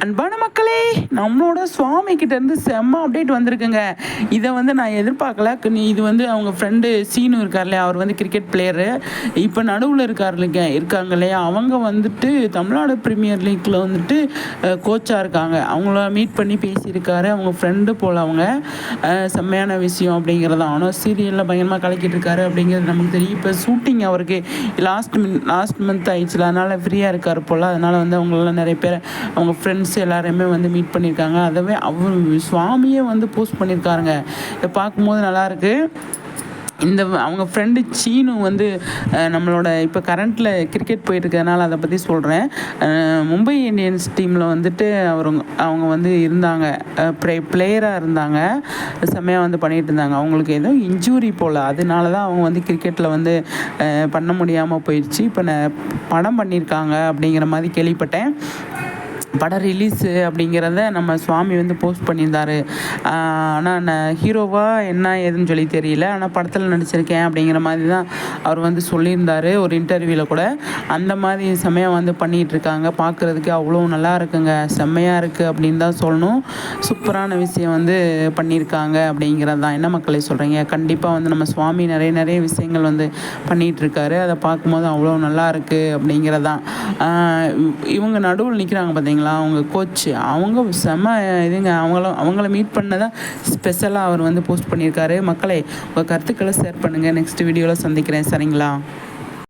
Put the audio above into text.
அன்பான மக்களே நம்மளோட சுவாமி கிட்டேருந்து செம்ம அப்டேட் வந்திருக்குங்க. இதை வந்து நான் எதிர்பார்க்கல. க- நீ இது வந்து அவங்க ஃப்ரெண்டு சீனு இருக்கார் இல்லையா அவர் வந்து கிரிக்கெட் பிளேயரு இப்போ நடுவில் இருக்கார் இல்லைங்க இருக்காங்க இல்லையா? அவங்க வந்துட்டு தமிழ்நாடு பிரீமியர் லீக்கில் வந்துட்டு கோச்சாக இருக்காங்க. அவங்கள மீட் பண்ணி பேசியிருக்காரு. அவங்க ஃப்ரெண்டு போல் அவங்க. செம்மையான விஷயம் அப்படிங்கிறது ஆனால் சீரியலில் பயங்கரமாக கலக்கிட்டு இருக்காரு அப்படிங்கிறது நமக்கு தெரியும். இப்போ ஷூட்டிங் அவருக்கு லாஸ்ட் மின் லாஸ்ட் மந்த் ஆயிடுச்சுல அதனால் ஃப்ரீயாக இருக்கார் போல். அதனால் வந்து அவங்களாம் நிறைய பேர் அவங்க ஃப்ரெண்ட்ஸ் எல்லாரையுமே வந்து மீட் பண்ணியிருக்காங்க. அதவே அவர் சுவாமியே வந்து போஸ்ட் பண்ணியிருக்காருங்க. இதை பார்க்கும்போது நல்லாயிருக்கு இந்த அவங்க ஃப்ரெண்டு சீனு வந்து நம்மளோட இப்போ கரண்ட்டில் கிரிக்கெட் போயிட்டுருக்கறனால அதை பற்றி சொல்கிறேன் மும்பை இந்தியன்ஸ் டீமில் வந்துட்டு அவர் அவங்க வந்து இருந்தாங்க. ப்ளே பிளேயராக இருந்தாங்க. செம்மையாக வந்து பண்ணிகிட்டு இருந்தாங்க. அவங்களுக்கு ஏதோ இன்ஜூரி போல். அதனால தான் அவங்க வந்து கிரிக்கெட்டில் வந்து பண்ண முடியாமல் போயிடுச்சு. இப்போ நான் படம் பண்ணியிருக்காங்க அப்படிங்கிற மாதிரி கேள்விப்பட்டேன். படம் ரிலீஸு அப்படிங்கிறத நம்ம சுவாமி வந்து போஸ்ட் பண்ணியிருந்தாரு. ஆனால் நான் ஹீரோவாக என்ன ஏதுன்னு சொல்லி தெரியல. ஆனால் படத்தில் நடிச்சிருக்கேன் அப்படிங்கிற மாதிரி தான் அவர் வந்து சொல்லியிருந்தார் ஒரு இன்டர்வியூவில் கூட. அந்த மாதிரி செம்மையாக வந்து பண்ணிகிட்ருக்காங்க. பார்க்குறதுக்கு அவ்வளோ நல்லா இருக்குங்க. செம்மையாக இருக்குது அப்படின்னு தான் சொல்லணும். சூப்பரான விஷயம் வந்து பண்ணியிருக்காங்க அப்படிங்கிறது தான். என்ன மக்களை சொல்கிறீங்க கண்டிப்பாக வந்து நம்ம சுவாமி நிறைய நிறைய விஷயங்கள் வந்து பண்ணிகிட்ருக்காரு. அதை பார்க்கும்போது அவ்வளோ நல்லா இருக்குது அப்படிங்கிறதான் இவங்க நடுவில் நிற்கிறாங்க பார்த்தீங்களா அவங்க கோச் அவங்க செம்ம இதுங்க. அவங்களும் அவங்கள மீட் பண்ணதான் ஸ்பெஷலாக அவர் வந்து போஸ்ட் பண்ணியிருக்காரு. மக்களை உங்கள் கருத்துக்களை ஷேர் பண்ணுங்கள் நெக்ஸ்ட் வீடியோவில் சந்திக்கிறேன். சரிங்களா?